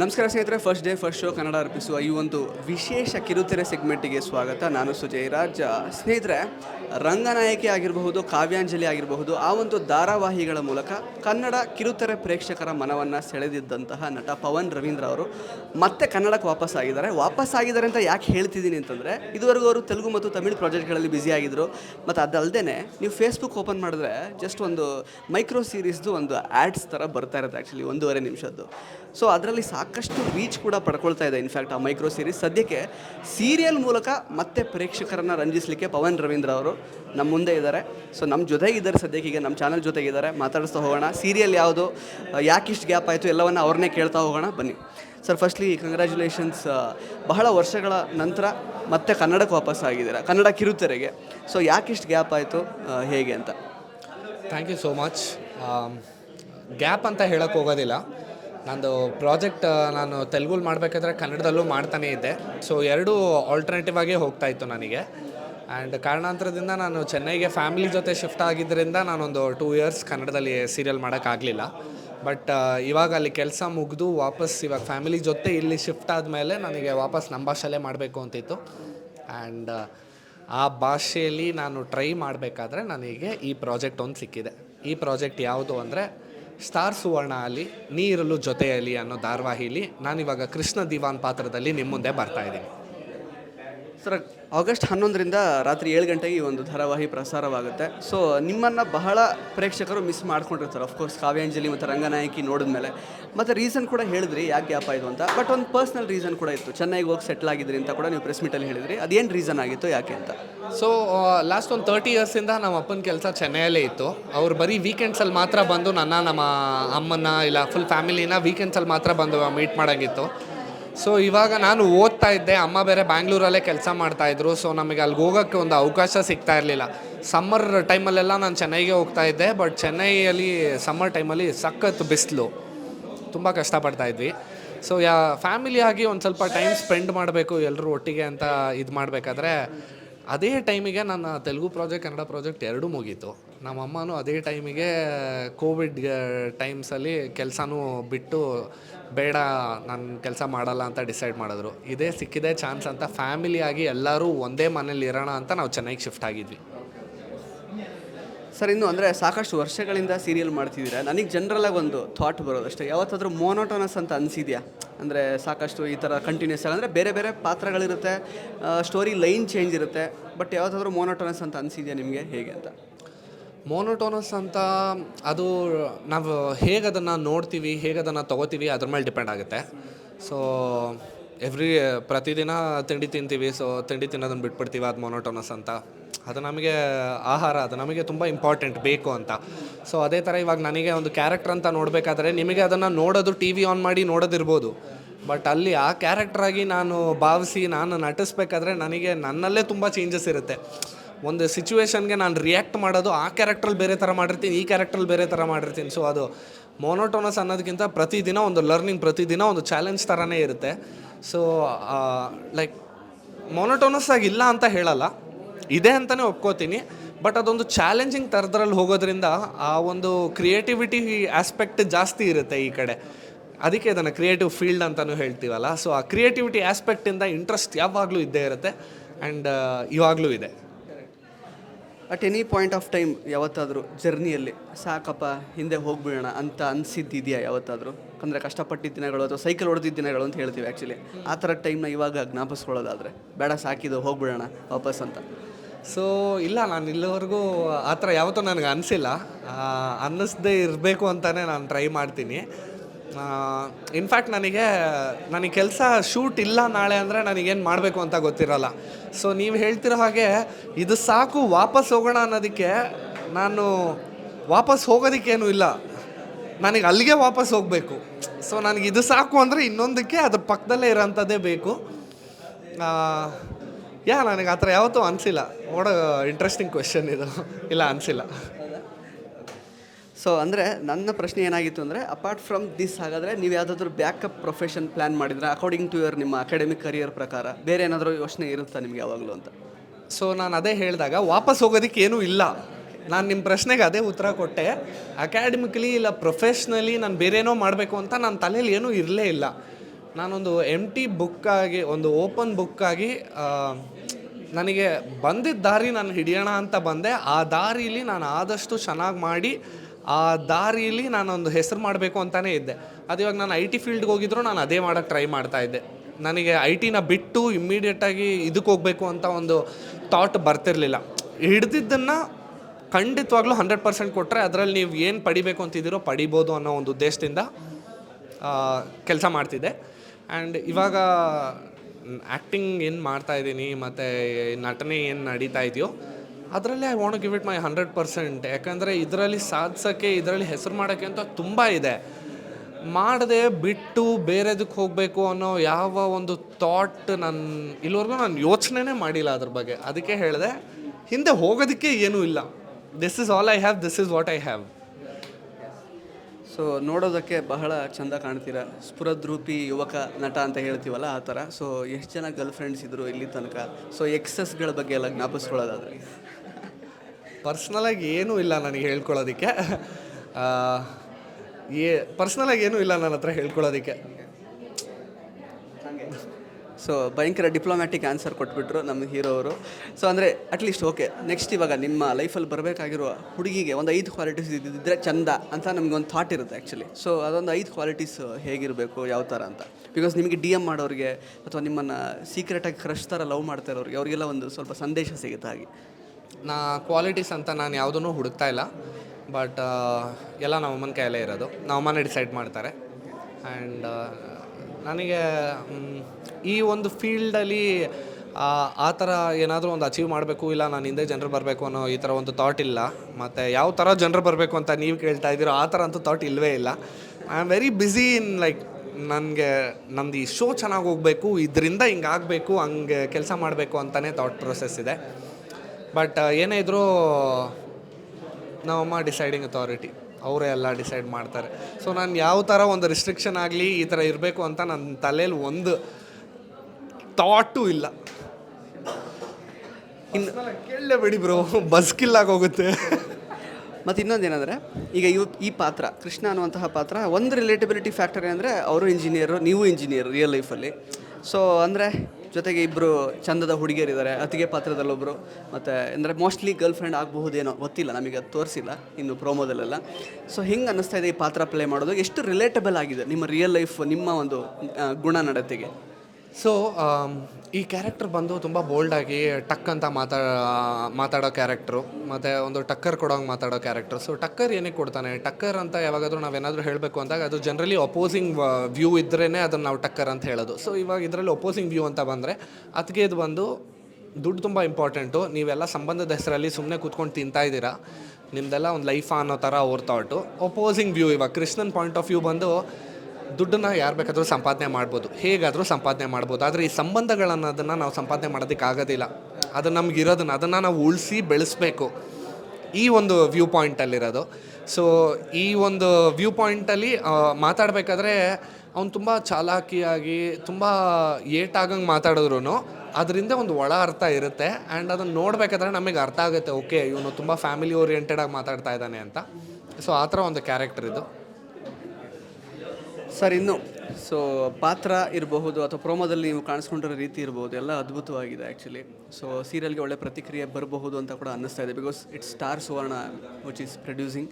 ನಮಸ್ಕಾರ ಸ್ನೇಹಿತರೆ first day first show Kannada ಅರ್ಪಿಸುವ ಈ ಒಂದು ವಿಶೇಷ ಕಿರುತೆರೆ ಸೆಗ್ಮೆಂಟಿಗೆ ಸ್ವಾಗತ. ನಾನು ಸುಜಯ್ ರಾಜ್. ಸ್ನೇಹಿತರೆ, ರಂಗನಾಯಕಿ ಆಗಿರಬಹುದು, ಕಾವ್ಯಾಂಜಲಿ ಆಗಿರಬಹುದು, ಆ ಒಂದು ಧಾರಾವಾಹಿಗಳ ಮೂಲಕ ಕನ್ನಡ ಕಿರುತೆರೆ ಪ್ರೇಕ್ಷಕರ ಮನವನ್ನು ಸೆಳೆದಿದ್ದಂತಹ ನಟ ಪವನ್ ರವೀಂದ್ರ ಅವರು ಮತ್ತೆ ಕನ್ನಡಕ್ಕೆ ವಾಪಸ್ ಆಗಿದ್ದಾರೆ. ವಾಪಸ್ ಆಗಿದ್ದಾರೆ ಅಂತ ಯಾಕೆ ಹೇಳ್ತಿದ್ದೀನಿ ಅಂತಂದರೆ, ಇದುವರೆಗೂ ಅವರು ತೆಲುಗು ಮತ್ತು ತಮಿಳು ಪ್ರಾಜೆಕ್ಟ್ಗಳಲ್ಲಿ ಬ್ಯುಸಿ ಆಗಿದ್ದರು ಮತ್ತು ಅದಲ್ಲದೆ ನೀವು ಫೇಸ್ಬುಕ್ ಓಪನ್ ಮಾಡಿದ್ರೆ ಜಸ್ಟ್ ಒಂದು ಮೈಕ್ರೋ ಸೀರೀಸ್ದು ಒಂದು ಆ್ಯಡ್ಸ್ ಥರ ಬರ್ತಾ ಇರುತ್ತೆ ಆ್ಯಕ್ಚುಲಿ ಒಂದೂವರೆ ನಿಮಿಷದ್ದು. ಸೊ ಅದರಲ್ಲಿ ಸಾಕಷ್ಟು ರೀಚ್ ಕೂಡ ಪಡ್ಕೊಳ್ತಾ ಇದೆ. ಇನ್ಫ್ಯಾಕ್ಟ್ ಆ ಮೈಕ್ರೋ ಸೀರೀಸ್ ಸದ್ಯಕ್ಕೆ ಸೀರಿಯಲ್ ಮೂಲಕ ಮತ್ತೆ ಪ್ರೇಕ್ಷಕರನ್ನು ರಂಜಿಸಲಿಕ್ಕೆ ಪವನ್ ರವೀಂದ್ರ ಅವರು ನಮ್ಮ ಮುಂದೆ ಇದ್ದಾರೆ. ಸೊ ನಮ್ಮ ಜೊತೆ ಇದ್ದಾರೆ ಸದ್ಯಕ್ಕೆ ಈಗ ನಮ್ಮ ಚಾನಲ್ ಜೊತೆಗಿದ್ದಾರೆ ಮಾತಾಡಿಸ್ತಾ ಹೋಗೋಣ. ಸೀರಿಯಲ್ ಯಾವುದು ಯಾಕಿಷ್ಟು ಗ್ಯಾಪ್ ಆಯಿತು ಎಲ್ಲವನ್ನು ಅವ್ರನ್ನೇ ಕೇಳ್ತಾ ಹೋಗೋಣ. ಬನ್ನಿ. ಸರ್ ಫಸ್ಟ್ಲಿ ಕಂಗ್ರ್ಯಾಚುಲೇಷನ್ಸ್ ಬಹಳ ವರ್ಷಗಳ ನಂತರ ಮತ್ತೆ ಕನ್ನಡಕ್ಕೆ ವಾಪಸ್ ಆಗಿದ್ದೀರಾ? ಕನ್ನಡ ಕಿರುತೆರೆಗೆ. ಸೊ ಯಾಕಿಷ್ಟು ಗ್ಯಾಪ್ ಆಯಿತು ಹೇಗೆ ಅಂತ? Thank you so much gap ಅಂತ ಹೇಳಕ್ಕೆ ಹೋಗೋದಿಲ್ಲ. ನಂದು ಪ್ರಾಜೆಕ್ಟ್ ನಾನು ತೆಲುಗುಲ್ ಮಾಡಬೇಕಾದ್ರೆ ಕನ್ನಡದಲ್ಲೂ ಮಾಡ್ತಾನೇ ಇದ್ದೆ. ಸೊ ಎರಡೂ ಆಲ್ಟರ್ನೇಟಿವ್ ಆಗೇ ಹೋಗ್ತಾ ಇತ್ತು ನನಗೆ. ಆ್ಯಂಡ್ ಕಾರಣಾಂತರದಿಂದ ನಾನು ಚೆನ್ನೈಗೆ ಫ್ಯಾಮಿಲಿ ಜೊತೆ ಶಿಫ್ಟ್ ಆಗಿದ್ದರಿಂದ ನಾನೊಂದು ಟೂ ಇಯರ್ಸ್ ಕನ್ನಡದಲ್ಲಿ ಸೀರಿಯಲ್ ಮಾಡೋಕ್ಕಾಗಲಿಲ್ಲ ಬಟ್ ಇವಾಗ ಅಲ್ಲಿ ಕೆಲಸ ಮುಗಿದು ವಾಪಸ್ ಇವಾಗ ಫ್ಯಾಮಿಲಿ ಜೊತೆ ಇಲ್ಲಿ ಶಿಫ್ಟ್ ಆದಮೇಲೆ ನನಗೆ ವಾಪಸ್ ನಮ್ಮ ಭಾಷೆಯಲ್ಲೇ ಮಾಡಬೇಕು ಅಂತಿತ್ತು. ಆ್ಯಂಡ್ ಆ ಭಾಷೆಯಲ್ಲಿ ನಾನು ಟ್ರೈ ಮಾಡಬೇಕಾದ್ರೆ ನನಗೆ ಈ ಪ್ರಾಜೆಕ್ಟ್ ಒಂದು ಸಿಕ್ಕಿದೆ. ಈ ಪ್ರಾಜೆಕ್ಟ್ ಯಾವುದು ಅಂದರೆ ಸ್ಟಾರ್ ಸುವರ್ಣ ಅಲ್ಲಿ ನೀರಲು ಜೊತೆಯಲ್ಲಿ ಅನ್ನೋ ಧಾರಾವಾಹಿಲಿ ನಾನಿವಾಗ ಕೃಷ್ಣ ದಿವಾನ್ ಪಾತ್ರದಲ್ಲಿ ನಿಮ್ಮ ಮುಂದೆ ಬರ್ತಾ ಇದ್ದೀನಿ. ಸರ್, ಆಗಸ್ಟ್ ಹನ್ನೊಂದರಿಂದ ರಾತ್ರಿ ಏಳು ಗಂಟೆಗೆ ಈ ಒಂದು ಧಾರಾವಾಹಿ ಪ್ರಸಾರವಾಗುತ್ತೆ. ಸೊ ನಿಮ್ಮನ್ನು ಬಹಳ ಪ್ರೇಕ್ಷಕರು ಮಿಸ್ ಮಾಡ್ಕೊಂಡಿರ್ತಾರೆ. ಅಫ್ಕೋರ್ಸ್ ಕಾವ್ಯಾಂಜಲಿ ಮತ್ತು ರಂಗನಾಯಕಿ ನೋಡಿದ ಮೇಲೆ ಮತ್ತು ರೀಸನ್ ಕೂಡ ಹೇಳಿದ್ರಿ, ಯಾಕೆ ಗ್ಯಾಪ್ ಆಯಿತು ಅಂತ. ಬಟ್ ಒಂದು ಪರ್ಸ್ನಲ್ ರೀಸನ್ ಕೂಡ ಇತ್ತು. ಚೆನ್ನೈಗೆ ಹೋಗಿ ಸೆಟ್ಲ್ ಆಗಿದ್ರಿ ಅಂತ ಕೂಡ ನೀವು ಪ್ರೆಸ್ ಮೀಟಲ್ಲಿ ಹೇಳಿದ್ರಿ. ಅದೇನು ರೀಸನ್ ಆಗಿತ್ತು, ಯಾಕೆ ಅಂತ? ಸೊ ಲಾಸ್ಟ್ ಒಂದು ತರ್ಟಿ ಇಯರ್ಸಿಂದ ನಮ್ಮ ಅಪ್ಪನ ಕೆಲಸ ಚೆನ್ನೈಯಲ್ಲೇ ಇತ್ತು. ಅವ್ರು ಬರೀ ವೀಕೆಂಡ್ಸಲ್ಲಿ ಮಾತ್ರ ಬಂದು ನನ್ನ, ನಮ್ಮ ಅಮ್ಮನ ಇಲ್ಲ ಫುಲ್ ಫ್ಯಾಮಿಲಿನ ವೀಕೆಂಡ್ಸಲ್ಲಿ ಮಾತ್ರ ಬಂದು ಮೀಟ್ ಮಾಡೋಂಗಿತ್ತು. ಸೊ ಇವಾಗ ನಾನು ಓದ್ತಾ ಇದ್ದೆ. ಅಮ್ಮ ಬೇರೆ ಬ್ಯಾಂಗ್ಳೂರಲ್ಲೇ ಕೆಲಸ ಮಾಡ್ತಾಯಿದ್ರು ಸೊ ನಮಗೆ ಅಲ್ಲಿಗೆ ಹೋಗೋಕ್ಕೆ ಒಂದು ಅವಕಾಶ ಸಿಗ್ತಾ ಇರಲಿಲ್ಲ. ಸಮ್ಮರ್ ಟೈಮಲ್ಲೆಲ್ಲ ನಾನು ಚೆನ್ನೈಗೆ ಹೋಗ್ತಾ ಇದ್ದೆ. ಬಟ್ ಚೆನ್ನೈಯಲ್ಲಿ ಸಮ್ಮರ್ ಟೈಮಲ್ಲಿ ಸಖತ್ ಬಿಸಿಲು. ತುಂಬ ಕಷ್ಟಪಡ್ತಾಯಿದ್ವಿ ಸೊ ಯಾ ಫ್ಯಾಮಿಲಿಯಾಗಿ ಒಂದು ಸ್ವಲ್ಪ ಟೈಮ್ ಸ್ಪೆಂಡ್ ಮಾಡಬೇಕು ಎಲ್ಲರೂ ಒಟ್ಟಿಗೆ ಅಂತ ಇದು ಮಾಡಬೇಕಾದ್ರೆ ಅದೇ ಟೈಮಿಗೆ ನನ್ನ ತೆಲುಗು ಪ್ರಾಜೆಕ್ಟ್, ಕನ್ನಡ ಪ್ರಾಜೆಕ್ಟ್ ಎರಡೂ ಮುಗೀತು. ನಮ್ಮಮ್ಮನೂ ಅದೇ ಟೈಮಿಗೆ ಕೋವಿಡ್ ಟೈಮ್ಸಲ್ಲಿ ಕೆಲಸನೂ ಬಿಟ್ಟು ಬೇಡ, ನಾನು ಕೆಲಸ ಮಾಡಲ್ಲ ಅಂತ ಡಿಸೈಡ್ ಮಾಡಿದ್ರು. ಇದೇ ಸಿಕ್ಕಿದೆ ಚಾನ್ಸ್ ಅಂತ ಫ್ಯಾಮಿಲಿಯಾಗಿ ಎಲ್ಲರೂ ಒಂದೇ ಮನೇಲಿ ಇರೋಣ ಅಂತ ನಾವು ಚೆನ್ನೈಗೆ ಶಿಫ್ಟ್ ಆಗಿದ್ವಿ. ಸರ್, ಇನ್ನು ಅಂದರೆ ಸಾಕಷ್ಟು ವರ್ಷಗಳಿಂದ ಸೀರಿಯಲ್ ಮಾಡ್ತಿದ್ದೀರಾ? ನನಗೆ ಜನರಲಾಗಿ ಒಂದು ಥಾಟ್ ಬರೋದಷ್ಟೇ ಯಾವತ್ತಾದರೂ ಮೋನೋಟೋನಸ್ ಅಂತ ಅನಿಸಿದೆಯಾ? ಅಂದರೆ ಸಾಕಷ್ಟು ಈ ಥರ ಕಂಟಿನ್ಯೂಸ್ ಅಂದರೆ ಬೇರೆ ಬೇರೆ ಪಾತ್ರಗಳಿರುತ್ತೆ ಸ್ಟೋರಿ ಲೈನ್ ಚೇಂಜ್ ಇರುತ್ತೆ ಬಟ್ ಯಾವತ್ತಾದರೂ ಮೋನೋಟೋನಸ್ ಅಂತ ಅನಿಸಿದೆಯಾ ನಿಮಗೆ? ಹೇಗೆ ಅಂತ? ಮೋನೋಟೋನಸ್ ಅಂತ ಅದು ನಾವು ಹೇಗೆ ಅದನ್ನು ನೋಡ್ತೀವಿ, ಹೇಗೆ ಅದನ್ನು ತೊಗೋತೀವಿ, ಅದ್ರ ಮೇಲೆ ಡಿಪೆಂಡ್ ಆಗುತ್ತೆ. ಸೊ ಎವ್ರಿ ಪ್ರತಿದಿನ ತಿಂಡಿ ತಿಂತೀವಿ ಸೊ ತಿಂಡಿ ತಿನ್ನೋದನ್ನು ಬಿಟ್ಬಿಡ್ತೀವಿ, ಅದು ಮೋನೋಟೋನಸ್ ಅಂತ. ಅದು ನಮಗೆ ಆಹಾರ, ಅದು ನಮಗೆ ತುಂಬ ಇಂಪಾರ್ಟೆಂಟ್ ಬೇಕು ಅಂತ. ಸೊ ಅದೇ ಥರ ಇವಾಗ ನನಗೆ ಒಂದು ಕ್ಯಾರೆಕ್ಟರ್ ಅಂತ ನೋಡಬೇಕಾದ್ರೆ ನಿಮಗೆ ಅದನ್ನು ನೋಡೋದು ಟಿ ವಿ ಆನ್ ಮಾಡಿ ನೋಡೋದಿರ್ಬೋದು. ಬಟ್ ಅಲ್ಲಿ ಆ ಕ್ಯಾರೆಕ್ಟ್ರಾಗಿ ನಾನು ಭಾವಿಸಿ ನಾನು ನಟಿಸ್ಬೇಕಾದ್ರೆ ನನಗೆ ನನ್ನಲ್ಲೇ ತುಂಬ ಚೇಂಜಸ್ ಇರುತ್ತೆ. ಒಂದು ಸಿಚುವೇಷನ್ಗೆ ನಾನು ರಿಯಾಕ್ಟ್ ಮಾಡೋದು ಆ ಕ್ಯಾರೆಕ್ಟ್ರಲ್ಲಿ ಬೇರೆ ಥರ ಮಾಡಿರ್ತೀನಿ, ಈ ಕ್ಯಾರೆಕ್ಟ್ರಲ್ಲಿ ಬೇರೆ ಥರ ಮಾಡಿರ್ತೀನಿ. ಸೊ ಅದು ಮೊನೋಟೋನಸ್ ಅನ್ನೋದಕ್ಕಿಂತ ಪ್ರತಿದಿನ ಒಂದು ಲರ್ನಿಂಗ್ ಪ್ರತಿದಿನ ಒಂದು ಚಾಲೆಂಜ್ ಥರನೇ ಇರುತ್ತೆ. ಸೊ ಲೈಕ್ ಮೊನೋಟೋನಸ್ ಆಗಿಲ್ಲ ಅಂತ ಹೇಳಲ್ಲ. ಇದೆ ಅಂತಲೇ ಒಪ್ಕೋತೀನಿ. ಬಟ್ ಅದೊಂದು ಚಾಲೆಂಜಿಂಗ್ ಥರದ್ರಲ್ಲಿ ಹೋಗೋದ್ರಿಂದ ಆ ಒಂದು ಕ್ರಿಯೇಟಿವಿಟಿ ಆಸ್ಪೆಕ್ಟ್ ಜಾಸ್ತಿ ಇರುತ್ತೆ ಈ ಕಡೆ. ಅದಕ್ಕೆ ಇದನ್ನು ಕ್ರಿಯೇಟಿವ್ ಫೀಲ್ಡ್ ಅಂತಲೂ ಹೇಳ್ತೀವಲ್ಲ. ಸೊ ಆ ಕ್ರಿಯೇಟಿವಿಟಿ ಆಸ್ಪೆಕ್ಟಿಂದ ಇಂಟ್ರೆಸ್ಟ್ ಯಾವಾಗಲೂ ಇದ್ದೇ ಇರುತ್ತೆ. ಆ್ಯಂಡ್ ಇವಾಗಲೂ ಇದೆ. At any point of time ಯಾವತ್ತಾದರೂ ಜರ್ನಿಯಲ್ಲಿ ಸಾಕಪ್ಪ, ಹಿಂದೆ ಹೋಗ್ಬಿಡೋಣ ಅಂತ ಅನಿಸಿದ್ದಿದೆಯಾ ಯಾವತ್ತಾದರೂ? ಅಂದರೆ ಕಷ್ಟಪಟ್ಟಿದ್ದ ದಿನಗಳು ಅಥವಾ ಸೈಕಲ್ ಹೊಡೆದಿದ್ದ ದಿನಗಳು ಅಂತ ಹೇಳ್ತೀವಿ ಆ್ಯಕ್ಚುಲಿ ಆ ಥರ ಟೈಮ್ನ ಇವಾಗ ಜ್ಞಾಪಿಸ್ಕೊಳ್ಳೋದಾದರೆ. ಬೇಡ, ಸಾಕಿದ್ದು, ಹೋಗ್ಬಿಡೋಣ, ವಾಪಸ್ ಅಂತ. ಸೊ ಇಲ್ಲ, ನಾನು ಇಲ್ಲಿವರೆಗೂ ಆ ಥರ ಯಾವತ್ತೂ ನನಗೆ ಅನಿಸಿಲ್ಲ. ಅನ್ನಿಸ್ದೇ ಇರಬೇಕು ಅಂತಲೇ ನಾನು ಟ್ರೈ ಮಾಡ್ತೀನಿ. ಇನ್ಫ್ಯಾಕ್ಟ್ ನನಗೆ ನನಗೆ ಕೆಲಸ ಶೂಟ್ ಇಲ್ಲ ನಾಳೆ ಅಂದರೆ ನನಗೇನು ಮಾಡಬೇಕು ಅಂತ ಗೊತ್ತಿರಲ್ಲ. ಸೊ ನೀವು ಹೇಳ್ತಿರೋ ಹಾಗೆ ಇದು ಸಾಕು, ವಾಪಸ್ ಹೋಗೋಣ ಅನ್ನೋದಕ್ಕೆ ನಾನು ವಾಪಸ್ ಹೋಗೋದಕ್ಕೇನು ಇಲ್ಲ. ನನಗೆ ಅಲ್ಲಿಗೆ ವಾಪಸ್ ಹೋಗಬೇಕು. ಸೊ ನನಗೆ ಇದು ಸಾಕು ಅಂದರೆ ಇನ್ನೊಂದಕ್ಕೆ ಅದ್ರ ಪಕ್ಕದಲ್ಲೇ ಇರೋಂಥದ್ದೇ ಬೇಕು. ಯಾ ನನಗೆ ಆ ಥರ ಯಾವತ್ತೂ ಅನಿಸಿಲ್ಲ. ನೋಡ ಇಂಟ್ರೆಸ್ಟಿಂಗ್ ಕ್ವೆಶನ್ ಇದು. ಇಲ್ಲ ಅನಿಸಿಲ್ಲ. ಸೊ ಅಂದರೆ ನನ್ನ ಪ್ರಶ್ನೆ ಏನಾಗಿತ್ತು ಅಂದರೆ ಅಪಾರ್ಟ್ ಫ್ರಮ್ ದಿಸ್ ಹಾಗಾದರೆ ನೀವು ಯಾವುದಾದ್ರೂ ಬ್ಯಾಕಪ್ ಪ್ರೊಫೆಷನ್ ಪ್ಲ್ಯಾನ್ ಮಾಡಿದರೆ ಅಕಾರ್ಡಿಂಗ್ ಟು ಯುವರ್ ನಿಮ್ಮ ಅಕಾಡೆಮಿಕ್ ಕರಿಯರ್ ಪ್ರಕಾರ ಬೇರೆ ಏನಾದರೂ ಯೋಚನೆ ಇರುತ್ತಾ ನಿಮ್ಗೆ ಯಾವಾಗಲೂ ಅಂತ? ಸೊ ನಾನು ಅದೇ ಹೇಳಿದಾಗ ವಾಪಸ್ ಹೋಗೋದಕ್ಕೆ ಏನೂ ಇಲ್ಲ. ನಾನು ನಿಮ್ಮ ಪ್ರಶ್ನೆಗೆ ಅದೇ ಉತ್ತರ ಕೊಟ್ಟೆ. ಅಕಾಡೆಮಿಕಲಿ ಇಲ್ಲ ಪ್ರೊಫೆಷ್ನಲಿ ನಾನು ಬೇರೇನೋ ಮಾಡಬೇಕು ಅಂತ ನನ್ನ ತಲೆಯಲ್ಲಿ ಏನೂ ಇರಲೇ ಇಲ್ಲ. ನಾನೊಂದು ಎಂ ಟಿ ಬುಕ್ಕಾಗಿ ಒಂದು ಓಪನ್ ಬುಕ್ಕಾಗಿ ನನಗೆ ಬಂದಿದ್ದ ದಾರಿ ನಾನು ಹಿಡಿಯೋಣ ಅಂತ ಬಂದೆ. ಆ ದಾರಿಲಿ ನಾನು ಆದಷ್ಟು ಚೆನ್ನಾಗಿ ಮಾಡಿ, ಆ ದಾರಿಲಿ ನಾನೊಂದು ಹೆಸರು ಮಾಡಬೇಕು ಅಂತಲೇ ಇದ್ದೆ. ಅದು ಇವಾಗ ನಾನು ಐ ಟಿ ಫೀಲ್ಡ್ಗೆ ಹೋಗಿದ್ರು ನಾನು ಅದೇ ಮಾಡೋಕ್ಕೆ ಟ್ರೈ ಮಾಡ್ತಾ ಇದ್ದೆ. ನನಗೆ ಐ ಟಿನ ಬಿಟ್ಟು ಇಮ್ಮಿಡಿಯೇಟಾಗಿ ಇದಕ್ಕೆ ಹೋಗಬೇಕು ಅಂತ ಒಂದು ಥಾಟ್ ಬರ್ತಿರಲಿಲ್ಲ. ಹಿಡ್ದಿದ್ದನ್ನು ಖಂಡಿತವಾಗ್ಲೂ ಹಂಡ್ರೆಡ್ ಪರ್ಸೆಂಟ್ ಕೊಟ್ಟರೆ ಅದರಲ್ಲಿ ನೀವು ಏನು ಪಡಿಬೇಕು ಅಂತಿದ್ದೀರೋ ಪಡಿಬೋದು ಅನ್ನೋ ಒಂದು ಉದ್ದೇಶದಿಂದ ಕೆಲಸ ಮಾಡ್ತಿದ್ದೆ. ಆ್ಯಂಡ್ ಇವಾಗ ಆ್ಯಕ್ಟಿಂಗ್ ಏನು ಮಾಡ್ತಾ ಇದ್ದೀನಿ, ಮತ್ತು ನಟನೆ ಏನು ನಡೀತಾ ಇದೆಯೋ, ಅದರಲ್ಲಿ I want give it my hundred percent ಯಾಕಂದರೆ ಇದರಲ್ಲಿ ಸಾಧಿಸೋಕ್ಕೆ, ಇದರಲ್ಲಿ ಹೆಸರು ಮಾಡೋಕ್ಕೆ ಅಂತ ತುಂಬ ಇದೆ. ಮಾಡದೆ ಬಿಟ್ಟು ಬೇರೆದಕ್ಕೆ ಹೋಗಬೇಕು ಅನ್ನೋ ಯಾವ ಒಂದು ಥಾಟ್ ನಾನು, ಇಲ್ಲಿವರೆಗೂ ನಾನು ಯೋಚನೆನೇ ಮಾಡಿಲ್ಲ ಅದ್ರ ಬಗ್ಗೆ. ಅದಕ್ಕೆ ಹೇಳಿದೆ, ಹಿಂದೆ ಹೋಗೋದಕ್ಕೆ ಏನೂ ಇಲ್ಲ. This is all I have this is what I have so ನೋಡೋದಕ್ಕೆ ಬಹಳ ಚಂದ ಕಾಣ್ತೀರ? ಸ್ಫುರದ್ರೂಪಿ ಯುವಕ ನಟ ಅಂತ ಹೇಳ್ತೀವಲ್ಲ ಆ ಥರ. ಸೊ ಎಷ್ಟು ಜನ ಗರ್ಲ್ ಫ್ರೆಂಡ್ಸ್ ಇದ್ರು ಇಲ್ಲಿ ತನಕ? ಸೊ ಎಕ್ಸಸ್ಗಳ ಬಗ್ಗೆ ಎಲ್ಲ ಜ್ಞಾಪಿಸ್ಕೊಳ್ಳೋದಾದ್ರೆ. ಪರ್ಸ್ನಲಾಗಿ ಏನೂ ಇಲ್ಲ ನನಗೆ ಹೇಳ್ಕೊಳ್ಳೋದಕ್ಕೆ. ಏ ಪರ್ಸ್ನಲಾಗಿ ಏನೂ ಇಲ್ಲ ನನ್ನ ಹತ್ರ ಹೇಳ್ಕೊಳ್ಳೋದಕ್ಕೆ. ಸೊ ಭಯಂಕರ ಡಿಪ್ಲೊಮ್ಯಾಟಿಕ್ ಆನ್ಸರ್ ಕೊಟ್ಬಿಟ್ರು ನಮ್ಮ ಹೀರೋ ಅವರು. ಸೊ ಅಂದರೆ ಅಟ್ಲೀಸ್ಟ್ ಓಕೆ ನೆಕ್ಸ್ಟ್ ಇವಾಗ ನಿಮ್ಮ ಲೈಫಲ್ಲಿ ಬರಬೇಕಾಗಿರುವ ಹುಡುಗಿಗೆ ಒಂದು ಐದು ಕ್ವಾಲಿಟೀಸ್ ಇದ್ದಿದ್ದರೆ ಚಂದ ಅಂತ ನಮ್ಗೆ ಒಂದು ಥಾಟ್ ಇರುತ್ತೆ ಆ್ಯಕ್ಚುಲಿ ಸೊ ಅದೊಂದು ಐದು ಕ್ವಾಲಿಟೀಸ್ ಹೇಗಿರಬೇಕು, ಯಾವ ಥರ ಅಂತ. ಬಿಕಾಸ್ ನಿಮಗೆ ಡಿ ಎಂ ಮಾಡೋರಿಗೆ ಅಥವಾ ನಿಮ್ಮನ್ನು ಸೀಕ್ರೆಟಾಗಿ ಕ್ರಶ್ ಥರ ಲವ್ ಮಾಡ್ತಾ ಇರೋರಿಗೆ ಅವರಿಗೆಲ್ಲ ಒಂದು ಸ್ವಲ್ಪ ಸಂದೇಶ ಸಿಗುತ್ತೆ ಹಾಗೆ. ನಾ ಕ್ವಾಲಿಟೀಸ್ ಅಂತ ನಾನು ಯಾವುದನ್ನು ಹುಡುಕ್ತಾ ಇಲ್ಲ. ಬಟ್ ಎಲ್ಲ ನಮ್ಮ ಅಮ್ಮನ ಕೈಯಲ್ಲೇ ಇರೋದು. ನಮ್ಮ ಅಮ್ಮನೇ ಡಿಸೈಡ್ ಮಾಡ್ತಾರೆ. ಆ್ಯಂಡ್ ನನಗೆ ಈ ಒಂದು ಫೀಲ್ಡಲ್ಲಿ, ಆ ಥರ ಏನಾದರೂ ಒಂದು ಅಚೀವ್ ಮಾಡಬೇಕು ಇಲ್ಲ ನಾನು ಹಿಂದೆ ಜನರು ಬರಬೇಕು ಅನ್ನೋ ಈ ಥರ ಒಂದು ಥಾಟ್ ಇಲ್ಲ. ಮತ್ತು ಯಾವ ಥರ ಜನರು ಬರಬೇಕು ಅಂತ ನೀವು ಕೇಳ್ತಾ ಇದ್ದೀರೋ ಆ ಥರ ಅಂತೂ ಥಾಟ್ ಇಲ್ಲವೇ ಇಲ್ಲ. I am very busy in like ನನಗೆ, ನಂದು ಈ ಶೋ ಚೆನ್ನಾಗಿ ಹೋಗಬೇಕು, ಇದರಿಂದ ಹಿಂಗೆ ಆಗಬೇಕು, ಹಂಗೆ ಕೆಲಸ ಮಾಡಬೇಕು ಅಂತಲೇ ಥಾಟ್ ಪ್ರೊಸೆಸ್ ಇದೆ. ಬಟ್ ಏನೇ ಇದ್ರೂ ನಮ್ಮಮ್ಮ ಡಿಸೈಡಿಂಗ್ ಅಥಾರಿಟಿ ಅವರೇ ಎಲ್ಲ ಡಿಸೈಡ್ ಮಾಡ್ತಾರೆ. ಸೊ ನಾನು ಯಾವ ಥರ ಒಂದು ರಿಸ್ಟ್ರಿಕ್ಷನ್ ಆಗಲಿ ಈ ಥರ ಇರಬೇಕು ಅಂತ ನನ್ನ ತಲೆಯಲ್ಲಿ ಒಂದು ಥಾಟು ಇಲ್ಲ. ಇನ್ನು ಕೇಳಲೇಬೇಡಿ ಬ್ರೋ ಬಸ್ ಕಿಲ್ಲಾಗಿ ಹೋಗುತ್ತೆ. ಮತ್ತು ಏನಂದರೆ, ಈಗ ಇವ್ ಈ ಪಾತ್ರ, ಕೃಷ್ಣ ಅನ್ನುವಂತಹ ಪಾತ್ರ ಒಂದು ರಿಲೇಟಬಿಲಿಟಿ ಫ್ಯಾಕ್ಟರ್ ಏನಂದರೆ, ಅವರು ಇಂಜಿನಿಯರು ನೀವು ಇಂಜಿನಿಯರ್ ರಿಯಲ್ ಲೈಫಲ್ಲಿ ಸೊ ಅಂದರೆ ಜೊತೆಗೆ ಇಬ್ಬರು ಚಂದದ ಹುಡುಗಿಯರಿದ್ದಾರೆ. ಅತಿಗೆ ಪಾತ್ರದಲ್ಲೊಬ್ಬರು ಮತ್ತು ಅಂದರೆ ಮೋಸ್ಟ್ಲಿ ಗರ್ಲ್ ಫ್ರೆಂಡ್ ಆಗಬಹುದೇನೋ ಗೊತ್ತಿಲ್ಲ, ನಮಗೆ ಅದು ತೋರಿಸಿಲ್ಲ ಇನ್ನು ಪ್ರೋಮೋದಲ್ಲೆಲ್ಲ ಸೊ ಹಿಂಗೆ ಅನ್ನಿಸ್ತಾ ಇದೆ ಈ ಪಾತ್ರ ಪ್ಲೇ ಮಾಡೋದು? ಎಷ್ಟು ರಿಲೇಟಬಲ್ ಆಗಿದೆ ನಿಮ್ಮ ರಿಯಲ್ ಲೈಫ್ ನಿಮ್ಮ ಒಂದು ಗುಣ ನಡತೆಗೆ ಸೊ ಈ ಕ್ಯಾರೆಕ್ಟರ್ ಬಂದು ತುಂಬ ಬೋಲ್ಡಾಗಿ ಟಕ್ ಅಂತ ಮಾತಾ, ಮಾತಾಡೋ ಕ್ಯಾರೆಕ್ಟ್ರು ಮತ್ತು ಒಂದು ಟಕ್ಕರ್ ಕೊಡೋಂಗೆ ಮಾತಾಡೋ ಕ್ಯಾರೆಕ್ಟರ್ ಸೊ ಟಕ್ಕರ್ ಏನಕ್ಕೆ ಕೊಡ್ತಾನೆ? ಟಕ್ಕರ್ ಅಂತ ಯಾವಾಗಾದರೂ ನಾವೇನಾದರೂ ಹೇಳಬೇಕು ಅಂದಾಗ ಅದು ಜನರಲಿ ಅಪೋಸಿಂಗ್ ವ್ಯೂ ಇದ್ರೇ ಅದನ್ನು ನಾವು ಟಕ್ಕರ್ ಅಂತ ಹೇಳೋದು. ಸೊ ಇವಾಗ ಇದರಲ್ಲಿ ಅಪೋಸಿಂಗ್ ವ್ಯೂ ಅಂತ ಬಂದರೆ ಅದಕ್ಕೆ ಇದು ಬಂದು ದುಡ್ಡು ತುಂಬ ಇಂಪಾರ್ಟೆಂಟು ನೀವೆಲ್ಲ ಸಂಬಂಧದ ಹೆಸರಲ್ಲಿ ಸುಮ್ಮನೆ ಕೂತ್ಕೊಂಡು ತಿಂತಾ ಇದ್ದೀರಾ? ನಿಮ್ಮದೆಲ್ಲ ಒಂದು ಲೈಫ್ ಅನ್ನೋ ಥರ ಅವ್ರ ಥಾಟು ಅಪೋಸಿಂಗ್ ವ್ಯೂ ಇವಾಗ. ಕೃಷ್ಣನ್ ಪಾಯಿಂಟ್ ಆಫ್ ವ್ಯೂ ಬಂದು ದುಡ್ಡನ್ನ ಯಾರು ಬೇಕಾದರೂ ಸಂಪಾದನೆ ಮಾಡ್ಬೋದು. ಹೇಗಾದರೂ ಸಂಪಾದನೆ ಮಾಡ್ಬೋದು. ಆದರೆ ಈ ಸಂಬಂಧಗಳನ್ನೋದನ್ನು ನಾವು ಸಂಪಾದನೆ ಮಾಡೋದಕ್ಕೆ ಆಗೋದಿಲ್ಲ. ಅದು ನಮ್ಗೆ ಇರೋದನ್ನು ಅದನ್ನು ನಾವು ಉಳಿಸಿ ಬೆಳೆಸ್ಬೇಕು. ಈ ಒಂದು ವ್ಯೂ ಪಾಯಿಂಟಲ್ಲಿರೋದು ಸೊ ಈ ಒಂದು ವ್ಯೂ ಪಾಯಿಂಟಲ್ಲಿ ಮಾತಾಡಬೇಕಾದ್ರೆ ಅವ್ನು ತುಂಬ ಚಾಲಾಕಿಯಾಗಿ, ತುಂಬ ಏಟಾಗಂಗೆ ಮಾತಾಡಿದ್ರು ಅದರಿಂದ ಒಂದು ಒಳ ಅರ್ಥ ಇರುತ್ತೆ. ಆ್ಯಂಡ್ ಅದನ್ನು ನೋಡಬೇಕಾದ್ರೆ ನಮಗೆ ಅರ್ಥ ಆಗುತ್ತೆ, ಓಕೆ, ಇವನು ತುಂಬ ಫ್ಯಾಮಿಲಿ ಓರಿಯೆಂಟೆಡಾಗಿ ಮಾತಾಡ್ತಾ ಇದ್ದಾನೆ ಅಂತ. ಸೊ ಆ ಥರ ಒಂದು ಕ್ಯಾರೆಕ್ಟರ್ ಇದು. ಸರ್, ಇನ್ನು ಸೊ ಪಾತ್ರ ಇರಬಹುದು ಅಥವಾ ಪ್ರೋಮೋದಲ್ಲಿ ನೀವು ಕಾಣಿಸ್ಕೊಂಡಿರೋ ರೀತಿ ಇರಬಹುದು, ಎಲ್ಲ ಅದ್ಭುತವಾಗಿದೆ ಆ್ಯಕ್ಚುಲಿ ಸೊ ಸೀರಿಯಲ್ಗೆ ಒಳ್ಳೆ ಪ್ರತಿಕ್ರಿಯೆ ಬರಬಹುದು ಅಂತ ಕೂಡ ಅನ್ನಿಸ್ತಾ ಇದೆ because it's star Suvarna which is producing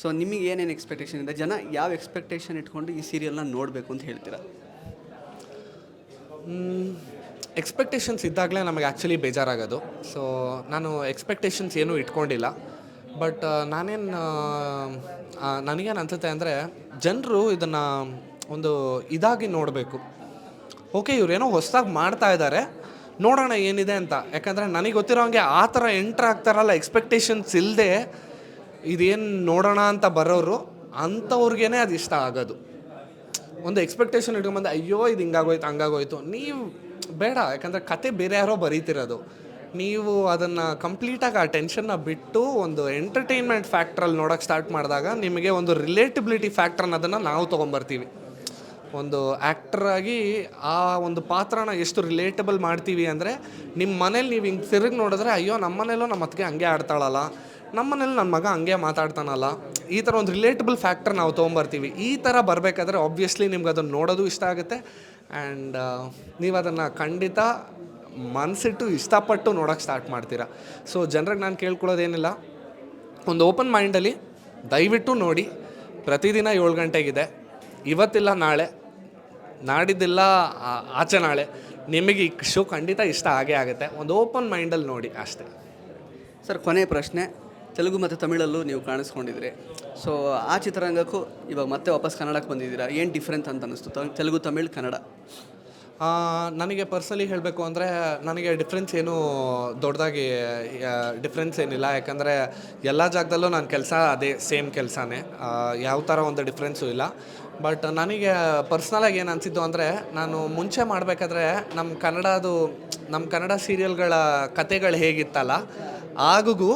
so ನಿಮಗೆ ಏನೇನು ಎಕ್ಸ್ಪೆಕ್ಟೇಷನ್ ಇದೆ? ಜನ ಯಾವ ಎಕ್ಸ್ಪೆಕ್ಟೇಷನ್ ಇಟ್ಕೊಂಡು ಈ ಸೀರಿಯಲ್ನ ನೋಡಬೇಕು ಅಂತ ಹೇಳ್ತೀರಾ? ಎಕ್ಸ್ಪೆಕ್ಟೇಷನ್ಸ್ ಇದ್ದಾಗಲೇ ನಮಗೆ ಆ್ಯಕ್ಚುಲಿ ಬೇಜಾರಾಗೋದು. ಸೊ ನಾನು ಎಕ್ಸ್ಪೆಕ್ಟೇಷನ್ಸ್ ಏನೂ ಇಟ್ಕೊಂಡಿಲ್ಲ. ಬಟ್ ನಾನೇನು ನನಗೇನು ಅನ್ಸುತ್ತೆ ಅಂದರೆ ಜನರು ಇದನ್ನು ಒಂದು ಇದಾಗಿ ನೋಡಬೇಕು. ಓಕೆ, ಇವರೇನೋ ಹೊಸದಾಗಿ ಮಾಡ್ತಾ ಇದ್ದಾರೆ ನೋಡೋಣ ಏನಿದೆ ಅಂತ. ಯಾಕಂದರೆ ನನಗೆ ಗೊತ್ತಿರೋ ಹಂಗೆ ಆ ಥರ ಎಂಟ್ರ್ ಆಗ್ತಾರಲ್ಲ, ಎಕ್ಸ್ಪೆಕ್ಟೇಷನ್ಸ್ ಇಲ್ಲದೆ ಇದೇನು ನೋಡೋಣ ಅಂತ ಬರೋರು ಅಂಥವ್ರಿಗೇ ಅದು ಇಷ್ಟ ಆಗೋದು. ಒಂದು ಎಕ್ಸ್ಪೆಕ್ಟೇಷನ್ ಇಟ್ಕೊಂಬಂದು, ಅಯ್ಯೋ, ಇದು ಹಿಂಗಾಗೋಯ್ತು, ಹಂಗಾಗೋಯ್ತು. ನೀವು ಬೇಡ, ಯಾಕಂದರೆ ಕತೆ ಬೇರೆ ಯಾರೋ ಬರೀತಿರೋದು. ನೀವು ಅದನ್ನು ಕಂಪ್ಲೀಟಾಗಿ ಆ ಟೆನ್ಷನ್ನ ಬಿಟ್ಟು ಒಂದು ಎಂಟರ್ಟೈನ್ಮೆಂಟ್ ಫ್ಯಾಕ್ಟ್ರಲ್ಲಿ ನೋಡೋಕೆ ಸ್ಟಾರ್ಟ್ ಮಾಡಿದಾಗ ನಿಮಗೆ ಒಂದು ರಿಲೇಟಿಬಿಲಿಟಿ ಫ್ಯಾಕ್ಟ್ರ್ ಅನ್ನೋದನ್ನು ನಾವು ತೊಗೊಂಬರ್ತೀವಿ. ಒಂದು ಆ್ಯಕ್ಟ್ರಾಗಿ ಆ ಒಂದು ಪಾತ್ರನ ಎಷ್ಟು ರಿಲೇಟಬಲ್ ಮಾಡ್ತೀವಿ ಅಂದರೆ ನಿಮ್ಮ ಮನೇಲಿ ನೀವು ಹಿಂಗೆ ತಿರುಗಿ ನೋಡಿದ್ರೆ ಅಯ್ಯೋ ನಮ್ಮ ಮನೇಲೂ ನಮ್ಮ ಅತ್ತಿಗೆ ಹಂಗೆ ಆಡ್ತಾಳಲ್ಲ ನಮ್ಮ ಮನೇಲಿ ನನ್ನ ಮಗ ಹಂಗೆ ಮಾತಾಡ್ತಾನಲ್ಲ, ಈ ಥರ ಒಂದು ರಿಲೇಟಬಲ್ ಫ್ಯಾಕ್ಟರ್ ನಾವು ತೊಗೊಂಬರ್ತೀವಿ. ಈ ಥರ ಬರಬೇಕಾದ್ರೆ ಆಬ್ವಿಯಸ್ಲಿ ನಿಮ್ಗೆ ಅದನ್ನು ನೋಡೋದು ಇಷ್ಟ ಆಗುತ್ತೆ. ಆ್ಯಂಡ್ ನೀವು ಅದನ್ನು ಖಂಡಿತ ಮನಸ್ಸಿಟ್ಟು ಇಷ್ಟಪಟ್ಟು ನೋಡೋಕ್ಕೆ ಸ್ಟಾರ್ಟ್ ಮಾಡ್ತೀರಾ? ಸೊ ಜನರಿಗೆ ನಾನು ಕೇಳ್ಕೊಳ್ಳೋದೇನಿಲ್ಲ. ಒಂದು ಓಪನ್ ಮೈಂಡಲ್ಲಿ ದಯವಿಟ್ಟು ನೋಡಿ, ಪ್ರತಿದಿನ ಏಳು ಗಂಟೆಗಿದೆ. ಇವತ್ತಿಲ್ಲ ನಾಳೆ, ನಾಡಿದ್ದಿಲ್ಲ ಆಚೆ ನಾಳೆ. ನಿಮಗೆ ಈ ಶೋ ಖಂಡಿತ ಇಷ್ಟ ಆಗೇ ಆಗುತ್ತೆ. ಒಂದು ಓಪನ್ ಮೈಂಡಲ್ಲಿ ನೋಡಿ ಅಷ್ಟೇ. ಸರ್, ಕೊನೆ ಪ್ರಶ್ನೆ. ತೆಲುಗು ಮತ್ತು ತಮಿಳಲ್ಲೂ ನೀವು ಕಾಣಿಸ್ಕೊಂಡಿದ್ರಿ. ಸೊ ಆ ಚಿತ್ರರಂಗಕ್ಕೂ ಇವಾಗ ಮತ್ತೆ ವಾಪಸ್ ಕನ್ನಡಕ್ಕೆ ಬಂದಿದ್ದೀರಾ? ಏನು ಡಿಫ್ರೆನ್ಸ್ ಅಂತ ಅನ್ನಿಸ್ತು? ತೆಲುಗು, ತಮಿಳ್, ಕನ್ನಡ. ನನಗೆ ಪರ್ಸನಲಿ ಹೇಳಬೇಕು ಅಂದರೆ ನನಗೆ ಡಿಫ್ರೆನ್ಸ್ ಏನು ದೊಡ್ಡದಾಗಿ ಡಿಫ್ರೆನ್ಸ್ ಏನಿಲ್ಲ. ಯಾಕಂದರೆ ಎಲ್ಲ ಜಾಗದಲ್ಲೂ ನನ್ನ ಕೆಲಸ ಅದೇ ಸೇಮ್ ಕೆಲಸನೇ. ಯಾವ ಥರ ಒಂದು ಡಿಫ್ರೆನ್ಸು ಇಲ್ಲ. ಬಟ್ ನನಗೆ ಪರ್ಸ್ನಲಾಗಿ ಏನು ಅನಿಸಿದ್ದು ಅಂದರೆ ನಾನು ಮುಂಚೆ ಮಾಡಬೇಕಾದ್ರೆ ನಮ್ಮ ಕನ್ನಡದು ನಮ್ಮ ಕನ್ನಡ ಸೀರಿಯಲ್ಗಳ ಕತೆಗಳು ಹೇಗಿತ್ತಲ್ಲ, ಆಗುಗೂ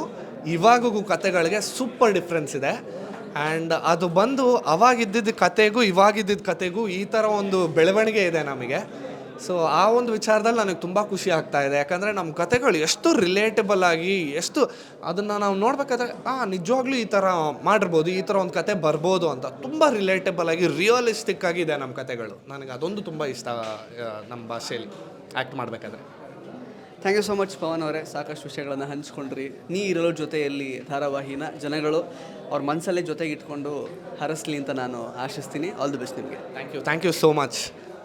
ಇವಾಗೂ ಕತೆಗಳಿಗೆ ಸೂಪರ್ ಡಿಫ್ರೆನ್ಸ್ ಇದೆ. ಆ್ಯಂಡ್ ಅದು ಬಂದು ಅವಾಗಿದ್ದಿದ್ದ ಕತೆಗೂ ಇವಾಗಿದ್ದಿದ್ದ ಕತೆಗೂ ಈ ಥರ ಒಂದು ಬೆಳವಣಿಗೆ ಇದೆ ನಮಗೆ. ಸೊ ಆ ಒಂದು ವಿಚಾರದಲ್ಲಿ ನನಗೆ ತುಂಬ ಖುಷಿ ಆಗ್ತಾ ಇದೆ. ಯಾಕಂದರೆ ನಮ್ಮ ಕತೆಗಳು ಎಷ್ಟು ರಿಲೇಟಬಲ್ ಆಗಿ ಎಷ್ಟು ಅದನ್ನು ನಾವು ನೋಡ್ಬೇಕಾದ್ರೆ ಆ ನಿಜವಾಗ್ಲೂ ಈ ಥರ ಮಾಡಿರ್ಬೋದು ಈ ಥರ ಒಂದು ಕತೆ ಬರ್ಬೋದು ಅಂತ ತುಂಬ ರಿಲೇಟಬಲ್ ಆಗಿ ರಿಯಲಿಸ್ಟಿಕ್ ಆಗಿದೆ ನಮ್ಮ ಕತೆಗಳು ನನಗೆ ಅದೊಂದು ತುಂಬ ಇಷ್ಟ ನಮ್ಮ ಭಾಷೆಯಲ್ಲಿ ಆ್ಯಕ್ಟ್ ಮಾಡಬೇಕಾದ್ರೆ. Thank you so much Pavan ಅವರೇ. ಸಾಕಷ್ಟು ವಿಷಯಗಳನ್ನು ಹಂಚ್ಕೊಂಡ್ರಿ. ನೀ ಇರಲು ಜೊತೆಯಲ್ಲಿ ಧಾರಾವಾಹಿನ ಜನಗಳು ಅವ್ರ ಮನಸ್ಸಲ್ಲೇ ಜೊತೆಗಿಟ್ಕೊಂಡು ಹರಸ್ಲಿ ಅಂತ ನಾನು ಆಶಿಸ್ತೀನಿ. ಆಲ್ ದಿ ಬೆಸ್ಟ್ ನಿಮಗೆ. Thank you thank you so much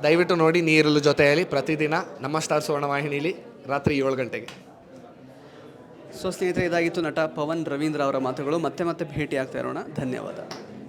ದಯವಿಟ್ಟು ನೋಡಿ ನೀರಲು ಜೊತೆಯಲ್ಲಿ ಪ್ರತಿದಿನ ನಮ್ಮ ಸ್ಟಾರ್ ಸುವರ್ಣವಾಹಿನಿಲಿ ರಾತ್ರಿ ಏಳು ಗಂಟೆಗೆ. ಸೊ ಸ್ನೇಹಿತರೆ, ಇದಾಗಿತ್ತು ನಟ ಪವನ್ ರವೀಂದ್ರ ಅವರ ಮಾತುಗಳು. ಮತ್ತೆ ಮತ್ತೆ ಭೇಟಿ ಆಗ್ತಾ ಇರೋಣ. ಧನ್ಯವಾದ.